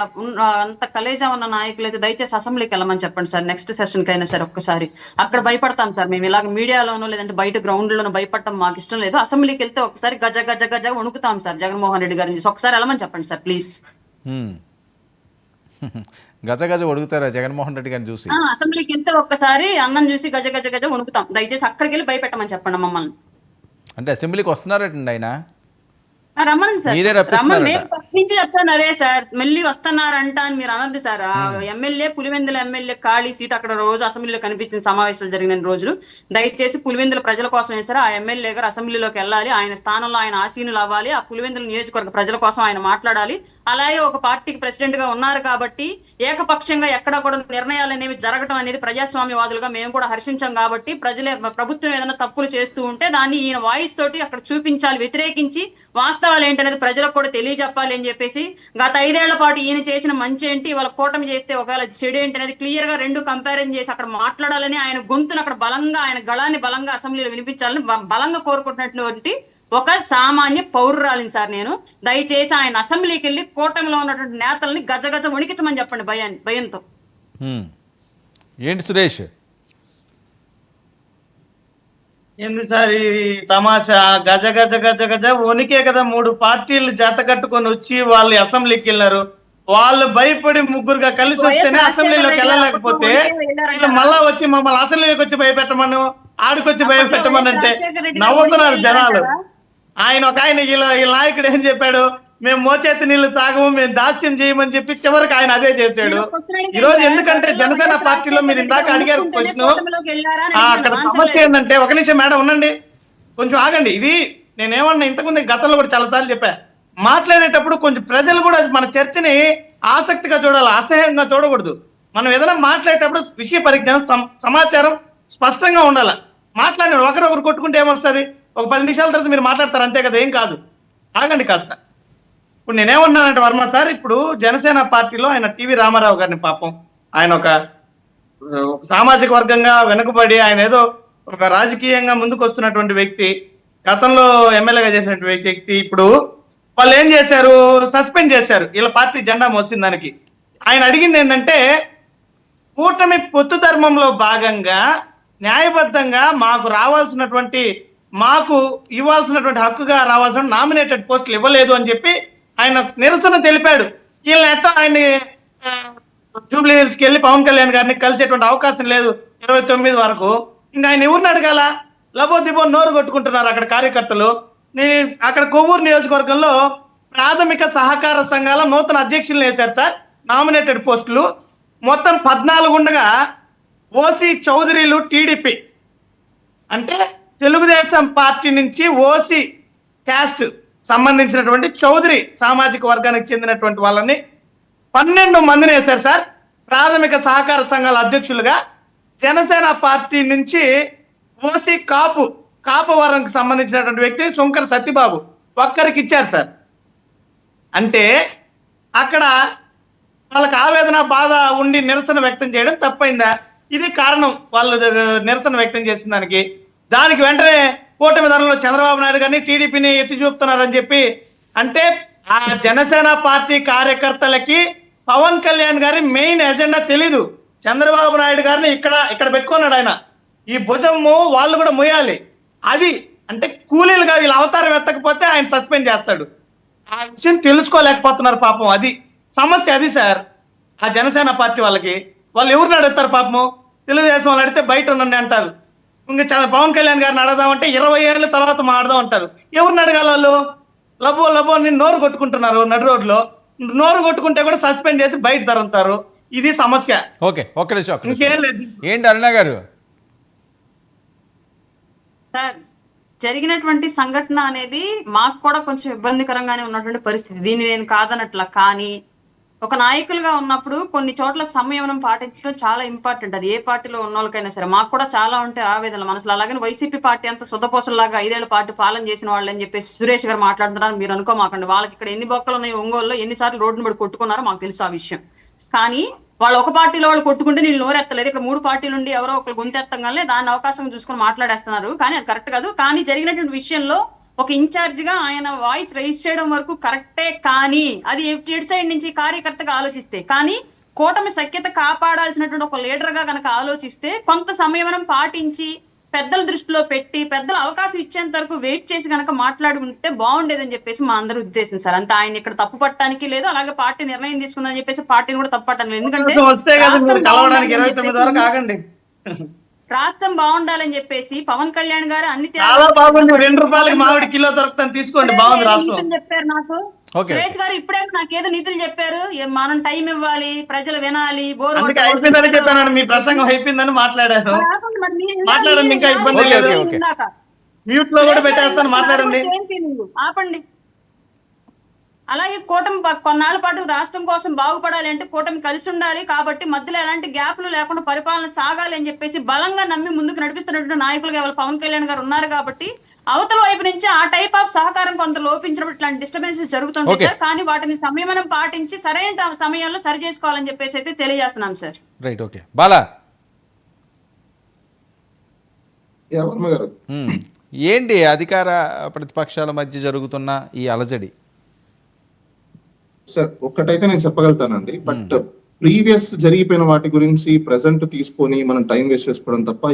అంత కలేజా ఉన్న నాయకులు అయితే దయచేసి అసెంబ్లీకి వెళ్ళమని చెప్పండి సార్. నెక్స్ట్ సెషన్ కైనా సరే ఒక్కసారి. అక్కడ భయపడతాం సార్. మేము ఇలాగ మీడియాలోనో లేదంటే బయట గ్రౌండ్ లోనో భయపడటం మాకు ఇష్టం లేదు. అసెంబ్లీకి వెళ్తే ఒకసారి గజ గజ గజ వణుకుతాం సార్. జగన్మోహన్ రెడ్డి గారిని ఒకసారి వెళ్ళమని చెప్పండి సార్ ప్లీజ్. గజ గజ అడుగుతారా జగన్మోహన్ రెడ్డి గారిని చూసి? అసెంబ్లీకి వెళ్తే ఒక్కసారి అన్నం చూసి గజ గజ గజ వణుకుతాం. దయచేసి అక్కడికి వెళ్ళి భయపెట్టమని చెప్పండి మమ్మల్ని. అంటే అసెంబ్లీకి వస్తున్నారటండి ఆయన? ఆ, రమ్మనండి సార్. రమ్మని. నేను నుంచి చెప్తాను అదే సార్. మళ్ళీ వస్తున్నారంట అని మీరు అనద్దు సార్. ఆ ఎమ్మెల్యే పులివెందుల ఎమ్మెల్యే ఖాళీ సీట్ అక్కడ రోజు అసెంబ్లీలో కనిపించిన సమావేశాలు జరిగిన రోజులు. దయచేసి పులివెందుల ప్రజల కోసం వేసారు ఆ ఎమ్మెల్యే గారు అసెంబ్లీలోకి వెళ్ళాలి. ఆయన స్థానంలో ఆయన ఆసీనులు అవ్వాలి. ఆ పులివెందుల నియోజకవర్గ ప్రజల కోసం ఆయన మాట్లాడాలి. అలాగే ఒక పార్టీకి ప్రెసిడెంట్గా ఉన్నారు కాబట్టి ఏకపక్షంగా ఎక్కడ కూడా నిర్ణయాలు అనేవి జరగడం అనేది ప్రజాస్వామ్యవాదులుగా మేము కూడా హర్షించాం కాబట్టి ప్రజలే ప్రభుత్వం ఏదైనా తప్పులు చేస్తూ ఉంటే దాన్ని ఈయన వాయిస్ తోటి అక్కడ చూపించాలి వ్యతిరేకించి వాస్తవాలు ఏంటనేది ప్రజలకు కూడా తెలియజెప్పాలి అని చెప్పేసి గత ఐదేళ్ళ పాటు ఈయన చేసిన మంచి ఏంటి? వాళ్ళ కూటమి చేస్తే ఒకవేళ చెడు ఏంటి అనేది క్లియర్గా రెండు కంపారిజన్ చేసి అక్కడ మాట్లాడాలని ఆయన గొంతును అక్కడ బలంగా ఆయన గళాన్ని బలంగా అసెంబ్లీలో వినిపించాలని బలంగా కోరుకుంటున్నటువంటి ఒక సామాన్య పౌరురాలిని సార్ నేను. దయచేసి ఆయన అసెంబ్లీకి వెళ్ళి కూటమిలో ఉన్నటువంటి నేతల్ని గజగజ వణికించమని చెప్పండి భయాన్ని భయంతో. హ్మ్. ఏంటి సురేష్? ఏంది సార్ ఈ తమాషా? గజ గజ గజ గజ వణికే కదా మూడు పార్టీలు జత కట్టుకొని వచ్చి వాళ్ళు అసెంబ్లీకి వెళ్ళారు. వాళ్ళు భయపడి ముగ్గురుగా కలిసి వస్తేనే అసెంబ్లీలోకి వెళ్ళలేకపోతే మళ్ళా వచ్చి మమ్మల్ని అసెంబ్లీకి వచ్చి భయపెట్టమను ఆడికొచ్చి భయపెట్టమని అంటే నవ్వుతున్నారు జనాలు? ఆయన ఒక ఆయన ఈ నాయకుడు ఏం చెప్పాడు? మేము మోచేతి నీళ్ళు తాగము మేము దాస్యం చేయమని చెప్పి చివరికి ఆయన అదే చేశాడు. ఈ రోజు. ఎందుకంటే జనసేన పార్టీలో మీరు ఇందాక అడిగారు క్వశ్చన్. అక్కడ సమస్య. ఏంటంటే ఒక నిమిషం మేడం ఉండండి. కొంచెం ఆగండి. ఇది నేనేమన్నా ఇంతకుముందు గతంలో కూడా చాలా సార్లు చెప్పా. మాట్లాడేటప్పుడు కొంచెం ప్రజలు కూడా మన చర్చని ఆసక్తిగా చూడాలి అసహ్యంగా చూడకూడదు. మనం ఏదైనా మాట్లాడేటప్పుడు విషయ పరిజ్ఞానం సమ- సమాచారం స్పష్టంగా ఉండాలి. మాట్లాడిన ఒకరొకరు కొట్టుకుంటే ఏమొస్తుంది? ఒక పది నిమిషాల తర్వాత మీరు మాట్లాడతారు అంతే కదా ఏం కాదు. ఆగండి కాస్త. ఇప్పుడు నేనేమన్నానంటే వర్మ సార్ ఇప్పుడు జనసేన పార్టీలో ఆయన టీవీ రామారావు గారిని పాపం. ఆయన ఒక సామాజిక వర్గంగా వెనుకబడి ఆయన ఏదో ఒక రాజకీయంగా ముందుకు వస్తున్నటువంటి వ్యక్తి గతంలో ఎమ్మెల్యేగా చేసినటువంటి వ్యక్తి. ఇప్పుడు వాళ్ళు ఏం చేశారు? సస్పెండ్ చేశారు. వీళ్ళ పార్టీ జెండా మోసిన దానికి. ఆయన అడిగింది ఏంటంటే కూటమి పొత్తు ధర్మంలో భాగంగా న్యాయబద్ధంగా మాకు రావాల్సినటువంటి మాకు ఇవ్వాల్సినటువంటి హక్కుగా రావాల్సిన నామినేటెడ్ పోస్టులు ఇవ్వలేదు అని చెప్పి ఆయన నిరసన తెలిపాడు. వీళ్ళ ఎట్టో ఆయన్ని జూబ్లీ హిల్స్కి వెళ్ళి పవన్ కళ్యాణ్ గారిని కలిసేటువంటి అవకాశం లేదు ఇరవై తొమ్మిది వరకు. ఇంకా ఆయన ఎవరిని అడగాల? లబో దిబో నోరు కొట్టుకుంటున్నారు అక్కడ కార్యకర్తలు. నీ అక్కడ కొవ్వూరు నియోజకవర్గంలో ప్రాథమిక సహకార సంఘాల నూతన అధ్యక్షులను వేశారు సార్ నామినేటెడ్ పోస్టులు. మొత్తం పద్నాలుగు ఉండగా ఓసీ చౌదరీలు టీడీపీ. అంటే తెలుగుదేశం పార్టీ నుంచి ఓసీ క్యాస్ట్ సంబంధించినటువంటి చౌదరి సామాజిక వర్గానికి చెందినటువంటి వాళ్ళని పన్నెండు మందిని వేశారు సార్. ప్రాథమిక సహకార సంఘాల అధ్యక్షులుగా జనసేన పార్టీ నుంచి ఓసీ కాపు కాపవరంకి సంబంధించినటువంటి వ్యక్తి శంకర్ సత్యబాబు ఒక్కరికి ఇచ్చారు సార్. అంటే అక్కడ వాళ్ళకి ఆవేదన బాధ ఉండి నిరసన వ్యక్తం చేయడం తప్పైందా? ఇది కారణం వాళ్ళు ద- నిరసన వ్యక్తం చేసిన దానికి దానికి వెంటనే కూటమి ధరలో చంద్రబాబు నాయుడు గారిని టీడీపీని ఎత్తి చూపుతున్నారని చెప్పి అంటే ఆ జనసేన పార్టీ కార్యకర్తలకి పవన్ కళ్యాణ్ గారి మెయిన్ ఎజెండా తెలీదు. చంద్రబాబు నాయుడు గారిని ఇక్కడ ఇక్కడ పెట్టుకున్నాడు ఆయన. ఈ భుజము వాళ్ళు కూడా మొయ్యాలి అది అంటే కూలీలుగా వీళ్ళ అవతారం ఎత్తకపోతే ఆయన సస్పెండ్ చేస్తాడు. ఆ విషయం తెలుసుకోలేకపోతున్నారు పాపం అది. సమస్య అది సార్. ఆ జనసేన పార్టీ వాళ్ళకి. వాళ్ళు ఎవరిని అడుగుతారు పాపము? తెలుగుదేశం వాళ్ళు అడిగితే బయట ఉండండి అంటారు. ఇంకా చ- పవన్ కళ్యాణ్ గారిని అడదామంటే ఇరవై ఏళ్ళ తర్వాత మాడదాం అంటారు ఎవరిని అడగాలి వాళ్ళు? లబో లబో అని నోరు కొట్టుకుంటున్నారు నడు రోడ్లో. నోరు కొట్టుకుంటే కూడా సస్పెండ్ చేసి బయట తరుముతారు. ఇది సమస్య. ఓకే ఒక్క నిమిషం. ఇంకేం లేదు. ఏంటి అరుణ గారు? సార్ జరిగినటువంటి సంఘటన అనేది మాకు కూడా కొంచెం ఇబ్బందికరంగానే ఉన్నటువంటి పరిస్థితి. దీన్ని నేను కాదనట్ల కానీ ఒక నాయకులుగా ఉన్నప్పుడు కొన్ని చోట్ల సంయమనం పాటించడం చాలా ఇంపార్టెంట్ అది. ఏ పార్టీలో ఉన్న వాళ్ళకైనా సరే. మాకు కూడా చాలా ఉంటాయి ఆవేదనలు. మనసులో అలాగని వైసీపీ పార్టీ అంత శుద్ధపోసలాగా ఐదేళ్ళ పార్టీ పాలన చేసిన వాళ్ళు అని చెప్పేసి సురేష్ గారు మాట్లాడుతున్నారు. మీరు అనుకోమాకండి. వాళ్ళకి ఇక్కడ ఎన్ని బొక్కలు ఉన్నాయి ఒంగోలులో ఎన్నిసార్లు రోడ్డును పడి కొట్టుకున్నారో మాకు తెలుసు ఆ విషయం. కానీ వాళ్ళు ఒక పార్టీలో వాళ్ళు కొట్టుకుంటే నేను నోరెత్తలేదు. ఇక్కడ మూడు పార్టీలు ఉండి ఎవరో ఒకరు గొంతెత్తంగానే దాన్ని అవకాశం చూసుకొని మాట్లాడేస్తున్నారు. కానీ అది కరెక్ట్ కాదు. కానీ జరిగినటువంటి విషయంలో ఒక ఇన్ఛార్జ్గా ఆయన వాయిస్ రైజ్ చేయడం వరకు కరెక్టే కానీ అది ఎటు సైడ్ నుంచి కార్యకర్తగా ఆలోచిస్తే కానీ కూటమి సఖ్యత కాపాడాల్సినటువంటి ఒక లీడర్గా కనుక ఆలోచిస్తే కొంత సమయం పాటించి పెద్దల దృష్టిలో పెట్టి పెద్దలు అవకాశం ఇచ్చేంత వరకు వెయిట్ చేసి కనుక మాట్లాడుకుంటే బాగుండేదని చెప్పేసి మా అందరి ఉద్దేశం సార్. అంతే ఆయన ఇక్కడ తప్పు పట్టడానికి లేదు అలాగే పార్టీ నిర్ణయం తీసుకుందని చెప్పేసి పార్టీని కూడా తప్పు పట్టడం లేదు ఎందుకంటే రాష్ట్రం బాగుండాలని చెప్పేసి- పవన్ కళ్యాణ్ గారు అన్ని చాలా బాగుంది. రెండు రూపాయలకి మామిడి కిలో దొరుకుతుంది. తీసుకోండి. బాగుంది రాష్ట్రం. చెప్పారు నాకు. సురేష్ గారు ఇప్పుడే నాకు ఏదో నీతులు చెప్పారు. మనం టైం ఇవ్వాలి ప్రజలు వినాలి బోర్ అందుకే అయిపోయిందని చెప్పాను. మీ ప్రసంగం అయిపోయిందని మాట్లాడాను. మాట్లాడండి, ఇంకా ఇబ్బంది లేదు. Okay, okay. మ్యూట్లో కూడా పెట్టేస్తాను. మాట్లాడండి. ఆపండి. అలాగే కూటమి కొన్నాళ్ళ పాటు రాష్ట్రం కోసం బాగుపడాలి అంటే కూటమి కలిసి ఉండాలి కాబట్టి మధ్యలో ఎలాంటి గ్యాప్లు లేకుండా పరిపాలన సాగాలి అని చెప్పేసి బలంగా నమ్మి ముందుకు నడిపిస్తున్నటువంటి నాయకులుగా ఇవాళ పవన్ కళ్యాణ్ గారు ఉన్నారు కాబట్టి అవతల వైపు నుంచి ఆ టైప్ ఆఫ్ సహకారం కొంత లోపించినప్పుడు ఇట్లాంటి డిస్టర్బెన్స్ జరుగుతుంటాయి. సార్. కానీ వాటిని సంయమనం పాటించి సరైన సమయంలో సరి చేసుకోవాలని చెప్పేసి అయితే తెలియజేస్తున్నాం సార్. Right okay Bala. ఏంటి అధికార ప్రతిపక్షాల మధ్య జరుగుతున్న ఈ అలజడి? సార్ ఒక్కటైతే నేను చెప్పగలుగుతానండి. బట్ ప్రీవియస్ జరిగిపోయిన వాటి గురించి ప్రెసెంట్ తీసుకొని మనం టైం వేస్ట్ చేసుకోవడం తప్ప